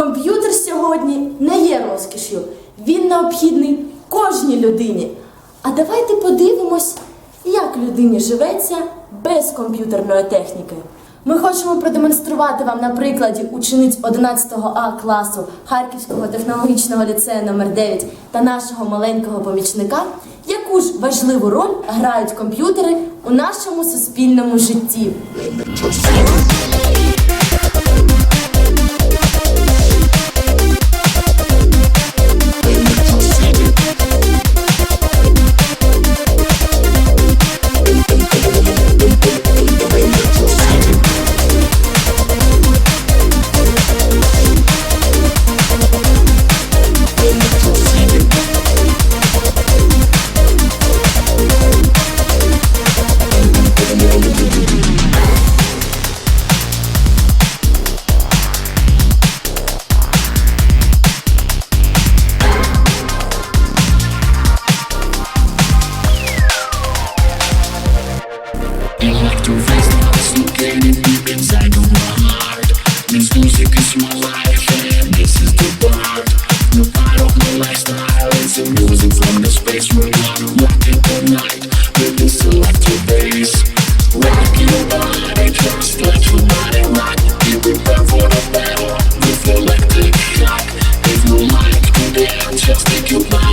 Комп'ютер сьогодні не є розкішю. Він необхідний кожній людині. А давайте подивимось, як людині живеться без комп'ютерної техніки. Ми хочемо продемонструвати вам на прикладі учениць 11 А класу Харківського технологічного ліцею номер 9 та нашого маленького помічника, яку ж важливу роль грають комп'ютери у нашому суспільному житті. music from the space where you walk in the night with this electric bass. Rock your body, just let your body rock. Be prepared for the battle with electric shock. If you like to just take your mind.